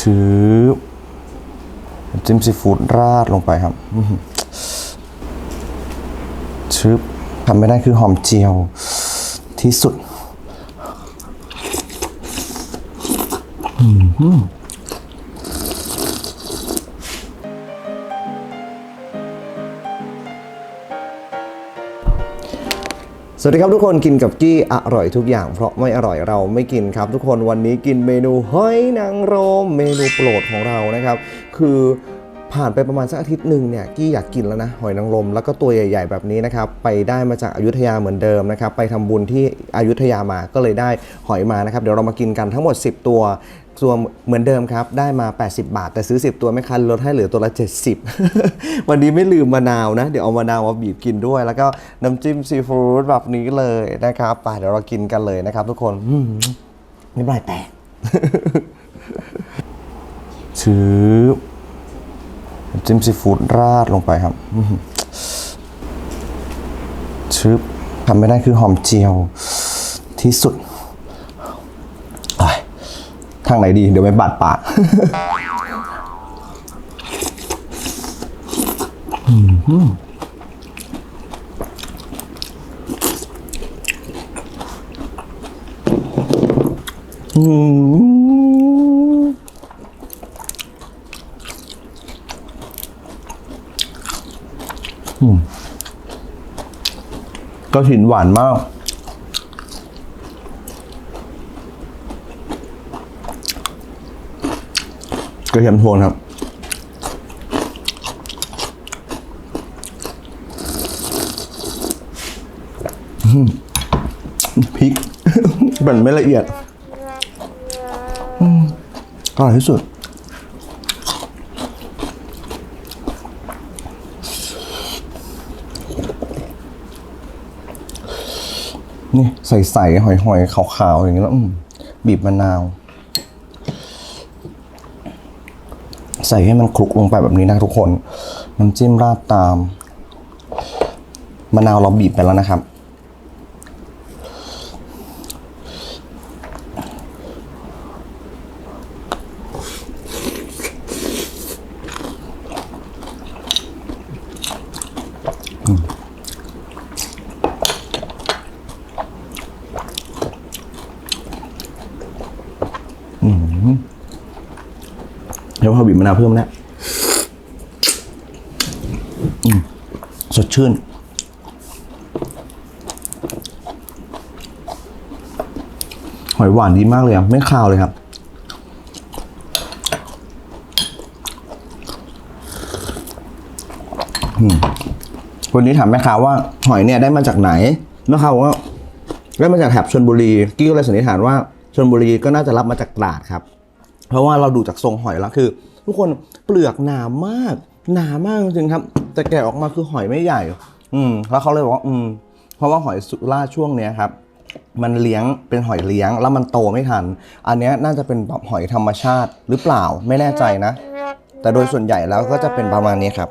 ชื้อจิ้มซีฟู้ดราดลงไปครับชื้อหือชึบทำไม่ได้คือหอมเจียวที่สุด สวัสดีครับทุกคนกินกับกี้อร่อยทุกอย่างเพราะไม่อร่อยเราไม่กินครับ ทุกคนวันนี้กินเมนูหอยนางรมเมนูโปรดของเรานะครับ คือ ผ่านไปประมาณสักอาทิตย์หนึ่งเนี่ยกี้อยากกินแล้วนะหอยนางรมแล้วก็ตัวใหญ่ ๆ แบบนี้นะครับไปได้มาจากอายุทยาเหมือนเดิมนะครับไปทำบุญที่อยุธยามาก็เลยได้หอยมานะครับเดี๋ยวเรามากินกันทั้งหมด 10 ตัวตัวเหมือนเดิมครับ ได้มา 80 บาท แต่ซื้อ 10 ตัวไม่คันลดให้เหลือตัวละ 70 วันนี้ไม่ลืมมะนาวนะ เดี๋ยวเอามะนาวมาบีบกินด้วย แล้วก็น้ำจิ้มซีฟู้ดแบบนี้เลยนะครับไปเดี๋ยวเรากินกันเลยนะครับทุกคนอืมไม่ปลายแตกชื้อ จิ้มซีฟู้ดราดลงไปครับอื้อหือชึบทำไม่ได้คือหอมเจียวที่สุด ทางไหนดี เดี๋ยวไปบาดปากอืม ก็ถินหวานมาก กระเทียมโทนครับพริกมันไม่ละเอียดอร่อยที่สุด นี่ใส่ๆหอยๆ ขาวๆ อย่างนี้แล้วบีบมะนาว ใส่ให้มันคลุกลงไปแบบนี้นะทุกคน น้ำจิ้มราดตาม มะนาวเราบีบไปแล้วนะครับ เดี๋ยวพอบีบมะนาวเพิ่มแล้วอืมสดชื่น หอยหวานดีมากเลยอะ ไม่คาวเลยครับวันนี้ถามแม่ค้าว่าหอยเนี่ยได้มาจากไหนแม่ค้าบอกว่าได้มาจากแถบชนบุรี กี้ก็เลยสันนิษฐานว่า นบุรีก็น่าจะรับมาจากตราดครับ เพราะว่าเราดูจากทรงหอยแล้วคือ ทุกคนเปลือกหนามาก หนามากจริงครับ แต่แกะออกมาคือหอยไม่ใหญ่ อืมแล้วเขาเลยบอกว่าอืม เพราะว่าหอยสุราช่วงเนี้ยครับ มันเลี้ยงเป็นหอยเลี้ยงแล้วมันโตไม่ทัน อันเนี้ยน่าจะเป็นแบบหอยธรรมชาติหรือเปล่าไม่แน่ใจนะ แต่โดยส่วนใหญ่แล้วก็จะเป็นประมาณนี้ครับ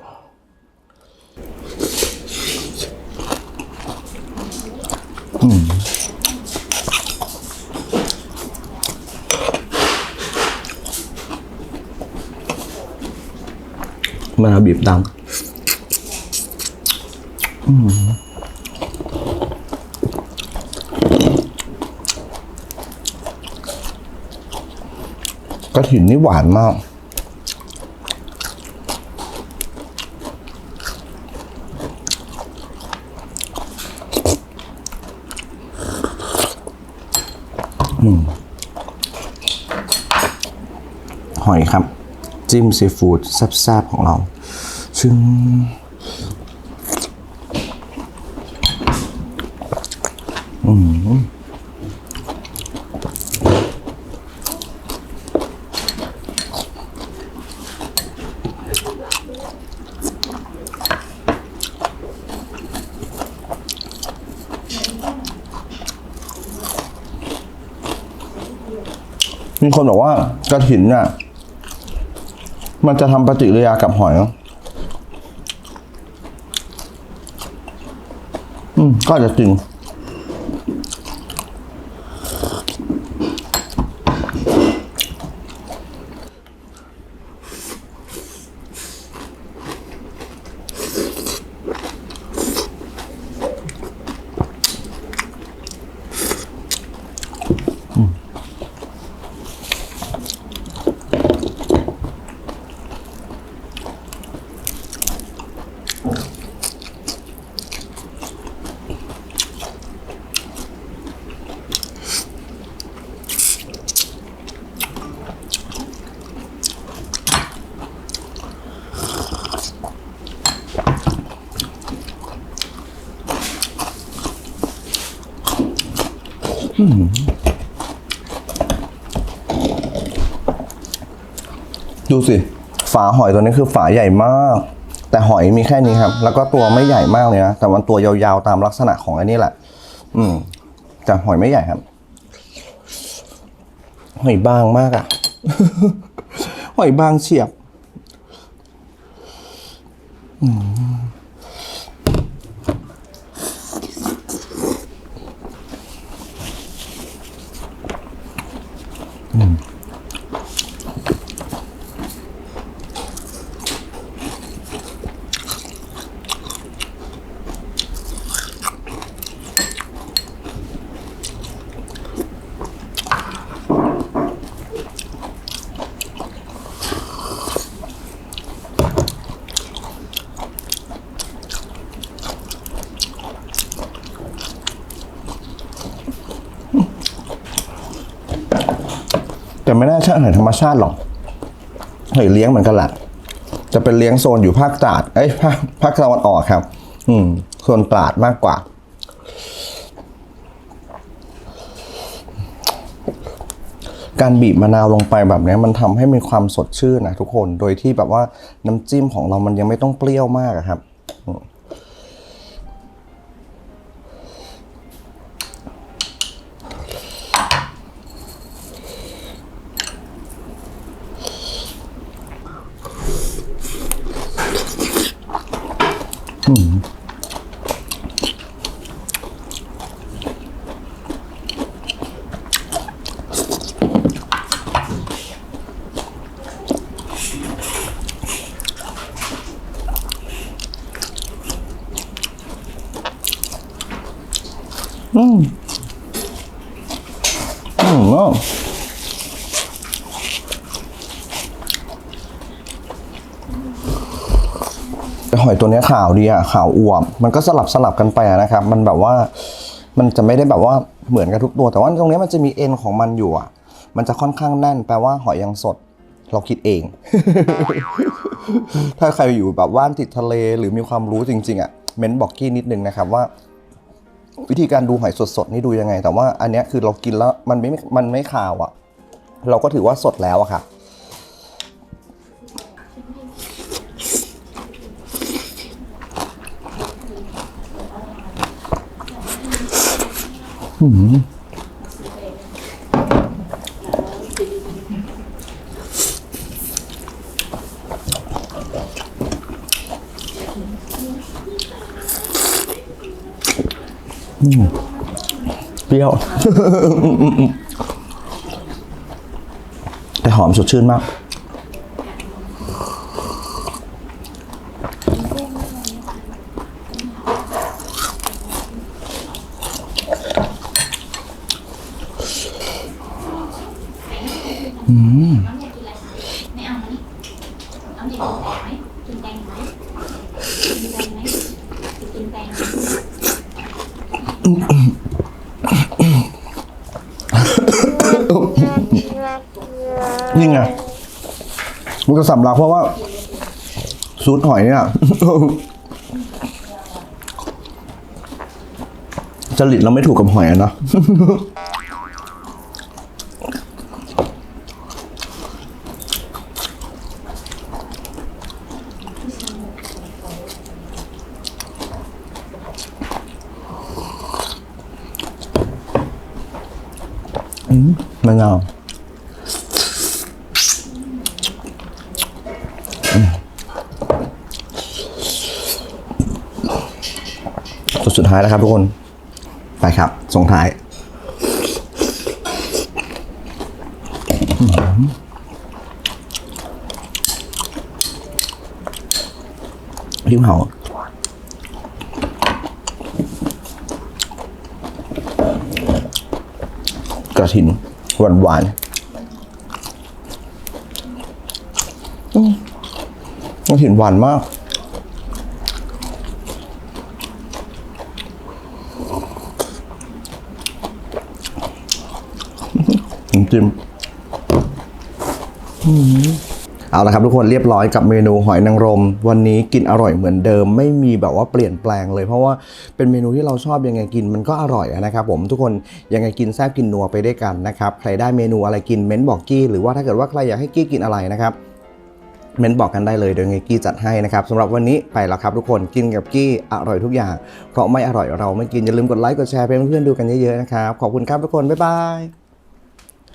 มะนาวบีบตามอืมกระถินนี่หวานมาก หอยครับ จิ้มซีฟู้ดแซ่บๆของเรา ซึ่งอืมมีคนบอกว่ากระถินน่ะ มันจะทำปฏิกิริยากับหอยอืมก็จจะจริง ดูสิ ฝาหอยตัวนี้คือฝาใหญ่มาก แต่หอยมีแค่นี้ครับ แล้วก็ตัวไม่ใหญ่มากเลยนะ แต่มันตัวยาวๆตามลักษณะของอันนี้แหละ อืม แต่หอยไม่ใหญ่ครับ หอยบางมากอะหอยบางเฉียบแต่ ไม่น่าใช่อาหารธรรมชาติหรอกหอยเลี้ยงเหมือนกันแหละจะเป็นเลี้ยงโซนอยู่ภาคตราดเอ้ยภาคภาคตะวันออกครับ อืมโซนตราดมากกว่า การบีบมะนาวลงไปแบบนี้มันทำให้มีความสดชื่นนะทุกคน โดยที่แบบว่าน้ำจิ้มของเรามันยังไม่ต้องเปรี้ยวมากครับ อืมอ้าวแต่หอยตัวนี้ขาวดีอะขาวอวบมันก็สลับสลับกันไปนะครับ มันแบบว่ามันจะไม่ได้แบบว่าเหมือนกันทุกตัว แต่ว่าตรงนี้มันจะมีเอ็นของมันอยู่อะมันจะค่อนข้างแน่นแปลว่าหอยยังสด เราคิดเอง ถ้าใครอยู่แบบว่านติดทะเลหรือมีความรู้จริง ๆอะเม้นบอกกี้นิดนึงนะครับว่า วิธีการดูหอยสดๆนี่ดูยังไง แต่ว่าอันเนี้ยคือเรากินแล้วมันไม่มันไม่ขาวอะ่ะ เราก็ถือว่าสดแล้วอะค่ะ เปรี้ยว แต่หอมสดชื่นมากไม่เอาไหมเอาเด็กกินแตงไหมกินแตงไหมกินแตงไหมกินแตงไหม นี่ไง มันก็สำลักเพราะว่าซูดหอยเนี่ยจริตเราไม่ถูกกับหอยอะเนะอืมมายแล้วครับทุกคน ไปครับ ส่งท้าย ริมเหากระถินหวานหวานกระถินหวานมาก จิ้มเอาละครับทุกคนเรียบร้อยกับเมนูหอยนางรม วันนี้กินอร่อยเหมือนเดิม ไม่มีแบบว่าเปลี่ยนแปลงเลย เพราะว่าเป็นเมนูที่เราชอบยังไงกินมันก็อร่อยนะครับผมทุกคนยังไงกินแซ่บกินนัวไปด้วยกันนะครับใครได้เมนูอะไรกินเม้นบอกกี้หรือว่าถ้าเกิดว่าใครอยากให้กี้กินอะไรนะครับเม้นบอกกันได้เลยเดี๋ยไงกี้จัดให้นะครับสำหรับวันนี้ไปแล้วครับทุกคนกินกับกี้อร่อยทุกอย่าง เพราะไม่อร่อยเราไม่กินอย่าลืมกดไลค์กดแชร์ให้เพื่อนๆดูกันเยอะๆนะครับขอบคุณครับทุกคนบ๊ายบาย